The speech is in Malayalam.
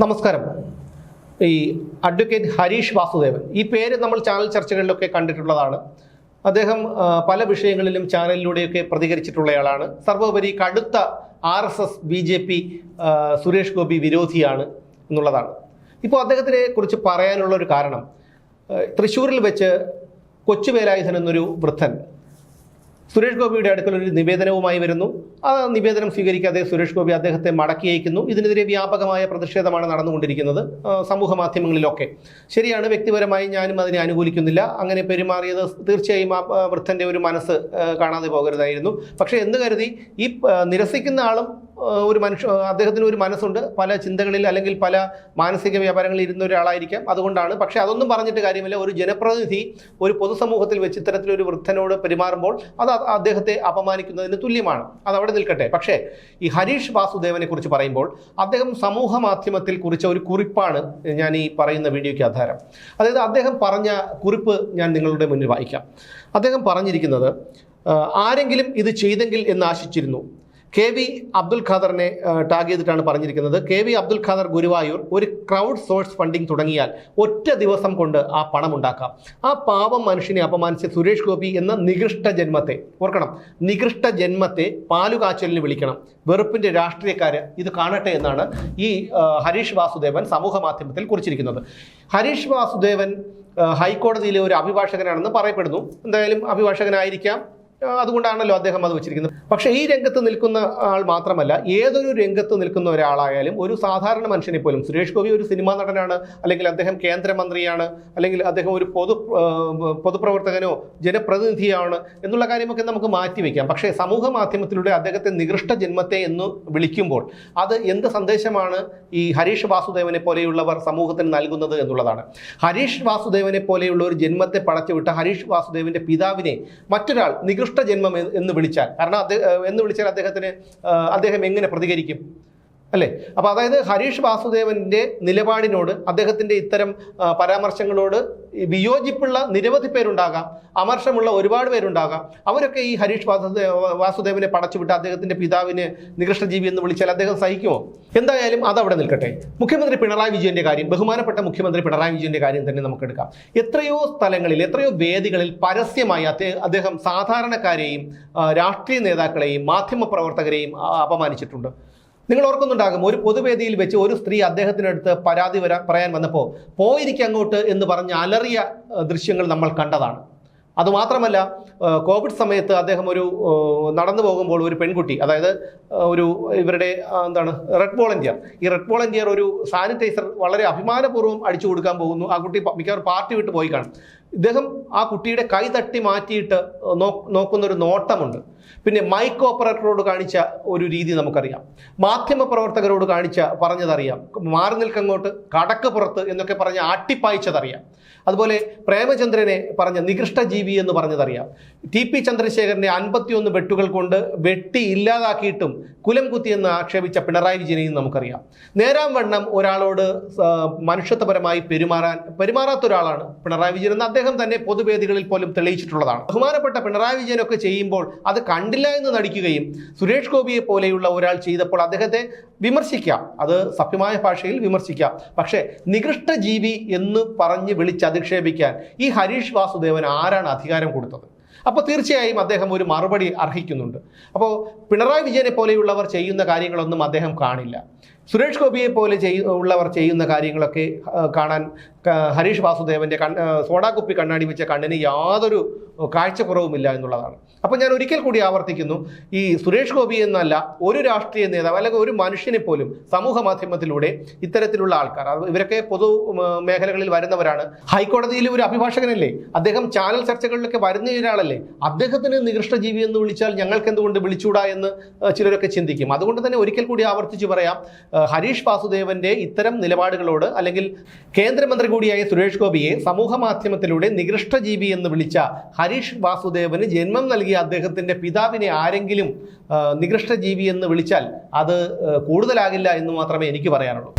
നമസ്കാരം. ഈ അഡ്വക്കേറ്റ് ഹരീഷ് വാസുദേവൻ. ഈ പേര് നമ്മൾ ചാനൽ ചർച്ചകളിലൊക്കെ കണ്ടിട്ടുള്ളതാണ്. അദ്ദേഹം പല വിഷയങ്ങളിലും ചാനലിലൂടെയൊക്കെ പ്രതികരിച്ചിട്ടുള്ളയാളാണ്. സർവോപരി കടുത്ത R S S B J P Suresh Gopi വിരോധിയാണ് എന്നുള്ളതാണ്. ഇപ്പോൾ അദ്ദേഹത്തിനെ കുറിച്ച് പറയാനുള്ള ഒരു കാരണം തൃശ്ശൂരിൽ വെച്ച് കൊച്ചുവേലായുധൻ എന്നൊരു വൃദ്ധൻ സുരേഷ് ഗോപിയുടെ അടുക്കൽ ഒരു നിവേദനവുമായി വരുന്നു. ആ നിവേദനം സ്വീകരിക്കാതെ സുരേഷ് ഗോപി അദ്ദേഹത്തെ മടക്കി അയക്കുന്നു. ഇതിനെതിരെ വ്യാപകമായ പ്രതിഷേധമാണ് നടന്നുകൊണ്ടിരിക്കുന്നത് സമൂഹ മാധ്യമങ്ങളിലൊക്കെ. ശരിയാണ് വ്യക്തിപരമായി ഞാനും അതിനെ അനുകൂലിക്കുന്നില്ല. അങ്ങനെ പെരുമാറിയത് തീർച്ചയായും ആ വൃദ്ധന്റെ ഒരു മനസ്സ് കാണാതെ പോകരുതായിരുന്നു. പക്ഷേ എന്ന് കരുതി ഈ നിരസിക്കുന്ന ആളും ഒരു മനുഷ്യ അദ്ദേഹത്തിന് ഒരു മനസ്സുണ്ട്. പല ചിന്തകളിൽ അല്ലെങ്കിൽ പല മാനസിക വ്യാപാരങ്ങളിൽ ഇരുന്ന ഒരാളായിരിക്കാം. അതുകൊണ്ടാണ്. പക്ഷേ അതൊന്നും പറഞ്ഞിട്ട് കാര്യമില്ല. ഒരു ജനപ്രതിനിധി ഒരു പൊതുസമൂഹത്തിൽ വെച്ച് ഇത്തരത്തിലൊരു വൃദ്ധനോട് പെരുമാറുമ്പോൾ അത് അദ്ദേഹത്തെ അപമാനിക്കുന്നതിന് തുല്യമാണ്. അത് അവിടെ നിൽക്കട്ടെ. പക്ഷേ ഈ ഹരീഷ് വാസുദേവനെ കുറിച്ച് പറയുമ്പോൾ അദ്ദേഹം സമൂഹ മാധ്യമത്തിൽ കുറിച്ച ഒരു കുറിപ്പാണ് ഞാൻ ഈ പറയുന്ന വീഡിയോയ്ക്ക് ആധാരം. അതായത് അദ്ദേഹം പറഞ്ഞ കുറിപ്പ് ഞാൻ നിങ്ങളുടെ മുന്നിൽ വായിക്കാം. അദ്ദേഹം പറഞ്ഞിരിക്കുന്നത് ആരെങ്കിലും ഇത് ചെയ്തെങ്കിൽ എന്ന് ആശിച്ചിരുന്നു. കെ വി അബ്ദുൽ ഖാദറിനെ ടാഗ് ചെയ്തിട്ടാണ് പറഞ്ഞിരിക്കുന്നത്. കെ വി അബ്ദുൽ ഖാദർ ഗുരുവായൂർ ഒരു ക്രൗഡ് സോഴ്സ് ഫണ്ടിംഗ് തുടങ്ങിയാൽ ഒറ്റ ദിവസം കൊണ്ട് ആ പണം ഉണ്ടാക്കാം. ആ പാവം മനുഷ്യനെ അപമാനിച്ച സുരേഷ് ഗോപി എന്ന നികൃഷ്ട ജന്മത്തെ ഓർക്കണം നികൃഷ്ട ജന്മത്തെ പാലുകാച്ചലിന് വിളിക്കണം. വെറുപ്പിന്റെ രാഷ്ട്രീയക്കാർ ഇത് കാണട്ടെ എന്നാണ് ഈ ഹരീഷ് വാസുദേവൻ സമൂഹ മാധ്യമത്തിൽ കുറിച്ചിരിക്കുന്നത്. ഹരീഷ് വാസുദേവൻ ഹൈക്കോടതിയിലെ ഒരു അഭിഭാഷകനാണെന്ന് പറയപ്പെടുന്നു. എന്തായാലും അഭിഭാഷകനായിരിക്കാം. അതുകൊണ്ടാണല്ലോ അദ്ദേഹം അത് വെച്ചിരിക്കുന്നത്. പക്ഷേ ഈ രംഗത്ത് നിൽക്കുന്ന ആൾ മാത്രമല്ല ഏതൊരു രംഗത്ത് നിൽക്കുന്ന ഒരാളായാലും ഒരു സാധാരണ മനുഷ്യനെ പോലും സുരേഷ് ഗോപി ഒരു സിനിമാ നടനാണ് അല്ലെങ്കിൽ അദ്ദേഹം കേന്ദ്രമന്ത്രിയാണ് അല്ലെങ്കിൽ അദ്ദേഹം ഒരു പൊതു പൊതുപ്രവർത്തകനോ ജനപ്രതിനിധിയാണ് എന്നുള്ള കാര്യമൊക്കെ നമുക്ക് മാറ്റിവെക്കാം പക്ഷേ സമൂഹ മാധ്യമത്തിലൂടെ അദ്ദേഹത്തെ നികൃഷ്ട ജന്മത്തെ എന്ന് വിളിക്കുമ്പോൾ അത് എന്ത് സന്ദേശമാണ് ഈ ഹരീഷ് വാസുദേവനെ പോലെയുള്ളവർ സമൂഹത്തിന് നൽകുന്നത് എന്നുള്ളതാണ്. ഹരീഷ് വാസുദേവനെ പോലെയുള്ള ഒരു ജന്മത്തെ പടച്ചുവിട്ട ഹരീഷ് വാസുദേവന്റെ പിതാവിനെ മറ്റൊരാൾ നികൃഷ്ട ജന്മം എന്ന് വിളിച്ചാൽ കാരണം എന്ന് വിളിച്ചാൽ അദ്ദേഹത്തിന് അദ്ദേഹം എങ്ങനെ പ്രതികരിക്കും? അല്ലേ? അപ്പോൾ അതായത് ഹരീഷ് വാസുദേവന്റെ നിലപാടിനോട് അദ്ദേഹത്തിന്റെ ഇത്തരം പരാമർശങ്ങളോട് വിയോജിപ്പുള്ള നിരവധി പേരുണ്ടാകാം. അമർഷമുള്ള ഒരുപാട് പേരുണ്ടാകാം. അവരൊക്കെ ഈ ഹരീഷ് വാസുദേ വാസുദേവനെ പടച്ചുവിട്ട് അദ്ദേഹത്തിന്റെ പിതാവിനെ നികൃഷ്ടജീവി എന്ന് വിളിച്ചാൽ അദ്ദേഹം സഹിക്കുമോ? എന്തായാലും അതവിടെ നിൽക്കട്ടെ. മുഖ്യമന്ത്രി പിണറായി വിജയന്റെ കാര്യം ബഹുമാനപ്പെട്ട മുഖ്യമന്ത്രി പിണറായി വിജയന്റെ കാര്യം തന്നെ നമുക്ക് എടുക്കാം. എത്രയോ സ്ഥലങ്ങളിൽ എത്രയോ വേദികളിൽ പരസ്യമായി അദ്ദേഹം സാധാരണക്കാരെയും രാഷ്ട്രീയ നേതാക്കളെയും മാധ്യമ പ്രവർത്തകരെയും അപമാനിച്ചിട്ടുണ്ട്. നിങ്ങൾ ഓർക്കുന്നുണ്ടാകും ഒരു പൊതുവേദിയിൽ വെച്ച് ഒരു സ്ത്രീ അദ്ദേഹത്തിനടുത്ത് പരാതി വരാ പറയാൻ വന്നപ്പോൾ പോയിരിക്കും അങ്ങോട്ട് എന്ന് പറഞ്ഞ് അലറിയ ദൃശ്യങ്ങൾ നമ്മൾ കണ്ടതാണ്. അതുമാത്രമല്ല കോവിഡ് സമയത്ത് അദ്ദേഹം ഒരു നടന്നു പോകുമ്പോൾ ഒരു പെൺകുട്ടി അതായത് ഒരു ഇവരുടെ എന്താണ് റെഡ് വോളണ്ടിയർ. ഈ റെഡ് വോളണ്ടിയർ ഒരു സാനിറ്റൈസർ വളരെ അഭിമാനപൂർവം അടിച്ചു കൊടുക്കാൻ പോകുന്നു. ആ കുട്ടി മിക്കവാറും പാർട്ടി വിട്ട് പോയി കാണും. ഇദ്ദേഹം ആ കുട്ടിയുടെ കൈ തട്ടി മാറ്റിയിട്ട് നോ- നോക്കുന്ന ഒരു നോട്ടമുണ്ട്. പിന്നെ മൈക്ക് ഓപ്പറേറ്ററോട് കാണിച്ച ഒരു രീതി നമുക്കറിയാം. മാധ്യമ പ്രവർത്തകരോട് കാണിച്ച പറഞ്ഞതറിയാം. മാറി നിൽക്കങ്ങോട്ട് കടക്ക് പുറത്ത് എന്നൊക്കെ പറഞ്ഞ് ആട്ടിപ്പായിച്ചതറിയാം. അതുപോലെ പ്രേമചന്ദ്രനെ പറഞ്ഞ നികൃഷ്ട ജീവി എന്ന് പറഞ്ഞതറിയാം. ടി പി ചന്ദ്രശേഖരനെ അൻപത്തിയൊന്ന് വെട്ടുകൾ കൊണ്ട് വെട്ടി ഇല്ലാതാക്കിയിട്ടും കുലം കുത്തിയെന്ന് ആക്ഷേപിച്ച പിണറായി വിജയനെയും നമുക്കറിയാം. നേരാം വണ്ണം ഒരാളോട് മനുഷ്യത്വപരമായി പെരുമാറാൻ പെരുമാറാത്ത ഒരാളാണ് പിണറായി വിജയൻ എന്ന് അദ്ദേഹം തന്നെ പൊതുവേദികളിൽ പോലും തെളിയിച്ചിട്ടുള്ളതാണ്. ബഹുമാനപ്പെട്ട പിണറായി വിജയനൊക്കെ ചെയ്യുമ്പോൾ അത് കണ്ടില്ല എന്ന് നടിക്കുകയും സുരേഷ് ഗോപിയെ പോലെയുള്ള ഒരാൾ ചെയ്തപ്പോൾ അദ്ദേഹത്തെ വിമർശിക്കാം. അത് സഭ്യമായ ഭാഷയിൽ വിമർശിക്കാം. പക്ഷേ നികൃഷ്ട ജീവി എന്ന് പറഞ്ഞ് വിളിച്ചധിക്ഷേപിക്കാൻ ഈ ഹരീഷ് വാസുദേവൻ ആരാണ് അധികാരം കൊടുത്തത്? അപ്പോൾ തീർച്ചയായും അദ്ദേഹം ഒരു മറുപടി അർഹിക്കുന്നുണ്ട്. അപ്പോൾ പിണറായി വിജയനെ പോലെയുള്ളവർ ചെയ്യുന്ന കാര്യങ്ങളൊന്നും അദ്ദേഹം കാണില്ല. സുരേഷ് ഗോപിയെ പോലെ ഉള്ളവർ ചെയ്യുന്ന കാര്യങ്ങളൊക്കെ കാണാൻ ഹരീഷ് വാസുദേവന്റെ കൺ ആ, സോഡാക്കുപ്പി കണ്ണാടി വെച്ച കണ്ണിന് യാതൊരു കാഴ്ചക്കുറവുമില്ല എന്നുള്ളതാണ്. അപ്പോൾ ഞാൻ ഒരിക്കൽ കൂടി ആവർത്തിക്കുന്നു ഈ സുരേഷ് ഗോപി എന്നല്ല ഒരു രാഷ്ട്രീയ നേതാവ് അല്ലെങ്കിൽ ഒരു മനുഷ്യനെ പോലും സമൂഹ മാധ്യമത്തിലൂടെ ഇത്തരത്തിലുള്ള ആൾക്കാർ ഇവരൊക്കെ പൊതു മേഖലകളിൽ വരുന്നവരാണ്. ഹൈക്കോടതിയിലെ ഒരു അഭിഭാഷകനല്ലേ? അദ്ദേഹം ചാനൽ ചർച്ചകളിലൊക്കെ വരുന്ന ഒരാളല്ലേ? അദ്ദേഹത്തിന് നികൃഷ്ട ജീവി എന്ന് വിളിച്ചാൽ ഞങ്ങൾക്ക് എന്തുകൊണ്ട് വിളിച്ചൂടാ എന്ന് ചിലരൊക്കെ ചിന്തിക്കും. അതുകൊണ്ട് തന്നെ ഒരിക്കൽ കൂടി ആവർത്തിച്ച് പറയാം ഹരീഷ് വാസുദേവന്റെ ഇത്തരം നിലപാടുകളോട് അല്ലെങ്കിൽ കേന്ദ്രമന്ത്രി കൂടിയായ സുരേഷ് ഗോപിയെ സമൂഹ മാധ്യമത്തിലൂടെ നികൃഷ്ട ജീവി എന്ന് വിളിച്ച ഹരീഷ് വാസുദേവന് ജന്മം നൽകിയ അദ്ദേഹത്തിന്റെ പിതാവിനെ ആരെങ്കിലും നികൃഷ്ടജീവി നികൃഷ്ട ജീവി എന്ന് വിളിച്ചാൽ അത് കൂടുതലാകില്ല എന്ന് മാത്രമേ എനിക്ക് പറയാനുള്ളൂ.